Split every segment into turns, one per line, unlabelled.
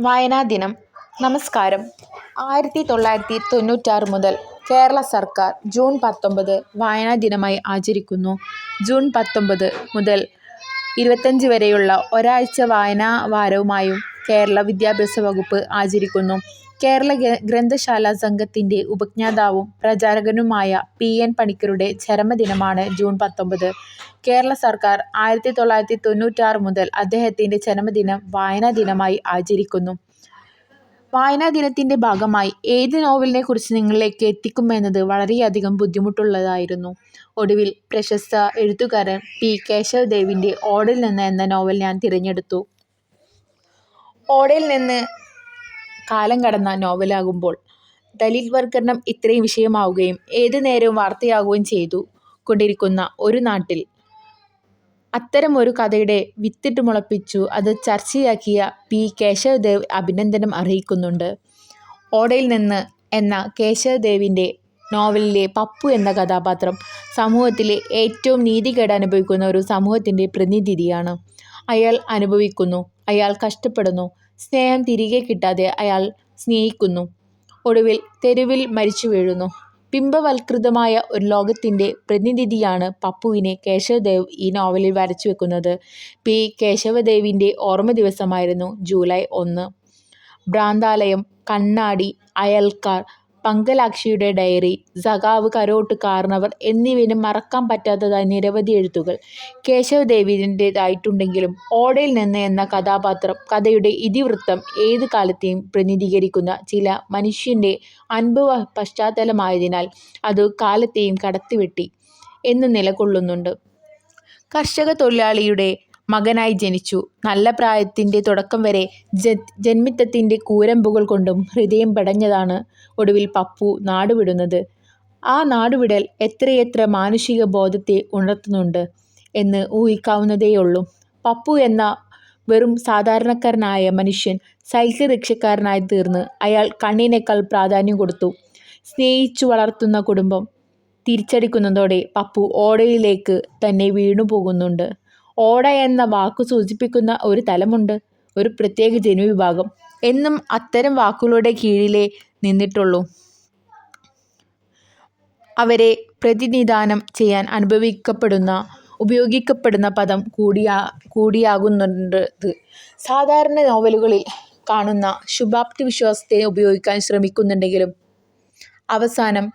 വായനാ ദിനം. നമസ്കാരം. ആയിരത്തി തൊള്ളായിരത്തി തൊണ്ണൂറ്റാറ് മുതൽ കേരള സർക്കാർ ജൂൺ പത്തൊമ്പത് വായനാ ദിനമായി ആചരിക്കുന്നു. ജൂൺ പത്തൊമ്പത് മുതൽ ഇരുപത്തഞ്ച് വരെയുള്ള ഒരാഴ്ച വായനാ വാരവുമായും കേരള വിദ്യാഭ്യാസ വകുപ്പ് ആചരിക്കുന്നു. കേരള ഗ്രന്ഥശാല സംഘത്തിന്റെ ഉപജ്ഞാതാവും പ്രചാരകനുമായ പി എൻ പണിക്കരുടെ ചരമദിനമാണ് ജൂൺ പത്തൊമ്പത്. കേരള സർക്കാർ ആയിരത്തി തൊള്ളായിരത്തി തൊണ്ണൂറ്റാറ് മുതൽ അദ്ദേഹത്തിന്റെ ചരമദിനം വായനാ ദിനമായി ആചരിക്കുന്നു. വായനാ ദിനത്തിന്റെ ഭാഗമായി ഏത് നോവലിനെ കുറിച്ച് നിങ്ങളിലേക്ക് എത്തിക്കുമെന്നത് വളരെയധികം ബുദ്ധിമുട്ടുള്ളതായിരുന്നു. ഒടുവിൽ പ്രശസ്ത എഴുത്തുകാരൻ പി. കേശവ് ഓടിൽ നിന്ന് എന്ന നോവൽ ഞാൻ തിരഞ്ഞെടുത്തു. ഓടയിൽ നിന്ന് കാലം കടന്ന നോവലാകുമ്പോൾ ദലിത് വൽക്കരണം ഇത്രയും വിഷയമാവുകയും ഏതു നേരവും വാർത്തയാകുകയും ചെയ്തു കൊണ്ടിരിക്കുന്ന ഒരു നാട്ടിൽ അത്തരമൊരു കഥയുടെ വിത്തിട്ട് മുളപ്പിച്ചു. അത് ചർച്ചയാക്കിയ പി. കേശവദേവ് അഭിനന്ദനം അർഹിക്കുന്നുണ്ട് ഓടയിൽ നിന്ന് എന്ന കേശവദേവിന്റെ നോവലിലെ പപ്പു എന്ന കഥാപാത്രം സമൂഹത്തിലെ ഏറ്റവും നീതികേട് അനുഭവിക്കുന്ന ഒരു സമൂഹത്തിന്റെ പ്രതിനിധിയാണ്. അയാൾ അനുഭവിക്കുന്നു. അയാൾ കഷ്ടപ്പെടുന്നു. സ്നേഹം തിരികെ കിട്ടാതെ അയാൾ സ്നേഹിക്കുന്നു. ഒടുവിൽ തെരുവിൽ മരിച്ചു വീഴുന്നു. ബിംബവൽകൃതമായ ഒരു ലോകത്തിന്റെ പ്രതിനിധിയാണ് പപ്പുവിനെ കേശവദേവ് ഈ നോവലിൽ വരച്ചു വെക്കുന്നത്. പി. കേശവദേവിന്റെ ഓർമ്മ ദിവസമായിരുന്നു ജൂലൈ ഒന്ന്. ഭ്രാന്താലയം കണ്ണാടി അയൽക്കാർ പങ്കലാക്ഷിയുടെ ഡയറി സഖാവ് കരോട്ട് കാർണവർ എന്നിവയും മറക്കാൻ പറ്റാത്തതായ നിരവധി എഴുത്തുകൾ. കേശവദേവിന്റേതായിട്ടുണ്ടെങ്കിലും ഓടയിൽ നിന്ന് എന്ന കഥാപാത്രം കഥയുടെ ഇതിവൃത്തം ഏത് കാലത്തെയും പ്രതിനിധീകരിക്കുന്ന ചില മനുഷ്യന്റെ അനുഭവ പശ്ചാത്തലമായതിനാൽ അത് കാലത്തെയും കടത്തിവെട്ടി എന്ന് നിലകൊള്ളുന്നുണ്ട്. കർഷക തൊഴിലാളിയുടെ മകനായി ജനിച്ചു. നല്ല പ്രായത്തിന്റെ തുടക്കം വരെ ജ ജന്മിത്തത്തിന്റെ കൂരമ്പുകൾ കൊണ്ടും ഹൃദയം പടഞ്ഞതാണ് ഒടുവിൽ പപ്പു നാടുവിടുന്നത്. ആ നാടുവിടൽ എത്രയെത്ര മാനുഷിക ബോധത്തെ ഉണർത്തുന്നുണ്ട് എന്ന് ഊഹിക്കാവുന്നതേയുള്ളൂ. പപ്പു എന്ന വെറും സാധാരണക്കാരനായ മനുഷ്യൻ സൈക്കിൾ റിക്ഷക്കാരനായി തീർന്ന് അയാൾ കണ്ണിനേക്കാൾ പ്രാധാന്യം കൊടുത്തു. സ്നേഹിച്ചു വളർത്തുന്ന കുടുംബം തിരിച്ചടിക്കുന്നതോടെ പപ്പു ഓടയിലേക്ക് തന്നെ വീണു പോകുന്നുണ്ട് ഓട എന്ന വാക്കു സൂചിപ്പിക്കുന്ന ഒരു തലമുണ്ട് ഒരു പ്രത്യേക ജനവിഭാഗം എന്നും അത്തരം വാക്കുകളുടെ കീഴിലേ നിന്നിട്ടുള്ളൂ. അവരെ പ്രതിനിധാനം ചെയ്യാൻ അനുഭവിക്കപ്പെടുന്ന ഉപയോഗിക്കപ്പെടുന്ന പദം കൂടിയാ കൂടിയാകുന്നുണ്ട്. സാധാരണ നോവലുകളിൽ കാണുന്ന ശുഭാപ്തി വിശ്വാസത്തെ ഉപയോഗിക്കാൻ ശ്രമിക്കുന്നുണ്ടെങ്കിലും അവസാനം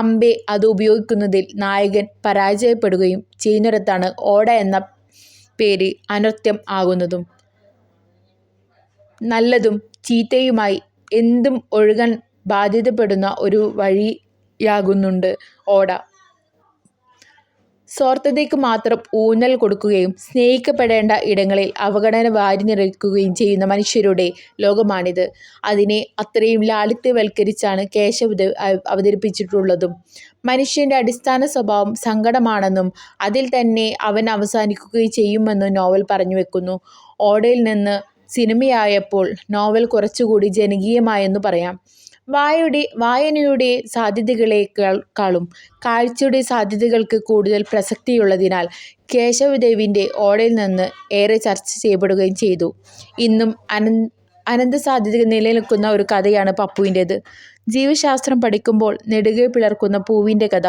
അമ്പെ അത് ഉപയോഗിക്കുന്നതിൽ നായകൻ പരാജയപ്പെടുകയും ചെയ്യുന്നിടത്താണ് ഓട എന്ന പേര് അനർത്ഥ്യം ആകുന്നതും. നല്ലതും ചീത്തയുമായി എന്തും ഒഴുകാൻ ബാധ്യതപ്പെടുന്ന ഒരു വഴിയാകുന്നുണ്ട് ഓട. സ്വാർത്ഥതയ്ക്ക് മാത്രം ഊന്നൽ കൊടുക്കുകയും സ്നേഹിക്കപ്പെടേണ്ട ഇടങ്ങളിൽ അവഗണന വാരി നിറയ്ക്കുകയും ചെയ്യുന്ന മനുഷ്യരുടെ ലോകമാണിത്. അതിനെ അത്രയും ലാളിത്യവൽക്കരിച്ചാണ് കേശവദേവ് അവതരിപ്പിച്ചിട്ടുള്ളതും. മനുഷ്യന്റെ അടിസ്ഥാന സ്വഭാവം സങ്കടമാണെന്നും അതിൽ തന്നെ അവൻ അവസാനിക്കുകയും ചെയ്യുമെന്നും നോവൽ പറഞ്ഞു വെക്കുന്നു. ഓടയിൽ നിന്ന് സിനിമയായപ്പോൾ നോവൽ കുറച്ചുകൂടി ജനകീയമായെന്നു പറയാം. വായയുടെ വായനയുടെ സാധ്യതകളേക്കാളും കാഴ്ചയുടെ സാധ്യതകൾക്ക് കൂടുതൽ പ്രസക്തിയുള്ളതിനാൽ കേശവദേവിന്റെ ഓടയിൽ നിന്ന് ഏറെ ചർച്ച ചെയ്യപ്പെടുകയും ചെയ്തു. ഇന്നും അനന്ത സാധ്യത നിലനിൽക്കുന്ന ഒരു കഥയാണ് പപ്പുവിന്റേത്. ജീവശാസ്ത്രം പഠിക്കുമ്പോൾ നെടുകെ പിളർക്കുന്ന പൂവിന്റെ കഥ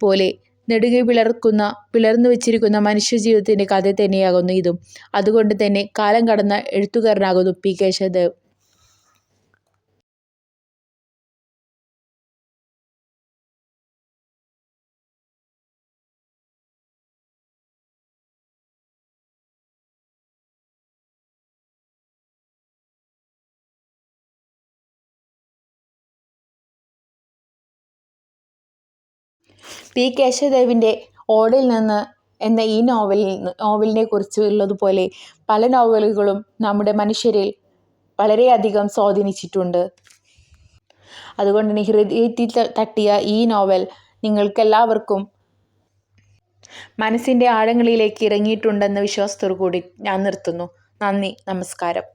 പോലെ നെടുകെ പിളർക്കുന്ന പിളർന്നു വച്ചിരിക്കുന്ന മനുഷ്യജീവിതത്തിന്റെ കഥ തന്നെയാകുന്നു ഇതും. അതുകൊണ്ട് തന്നെ കാലം കടന്ന എഴുത്തുകാരനാകുന്നു പി. കേശവദേവ്. പി കേശവദേവിന്റെ ഓടയിൽ നിന്ന് എന്ന ഈ നോവലിൽ നോവലിനെ കുറിച്ച് ഉള്ളതുപോലെ പല നോവലുകളും നമ്മുടെ മനുഷ്യരിൽ വളരെയധികം സ്വാധീനിച്ചിട്ടുണ്ട്. അതുകൊണ്ട് തന്നെ ഹൃദയത്തിൽ തട്ടിയ ഈ നോവൽ നിങ്ങൾക്കെല്ലാവർക്കും മനസ്സിന്റെ ആഴങ്ങളിലേക്ക് ഇറങ്ങിയിട്ടുണ്ടെന്ന വിശ്വാസത്തോടു കൂടി ഞാൻ നിർത്തുന്നു. നന്ദി നമസ്കാരം.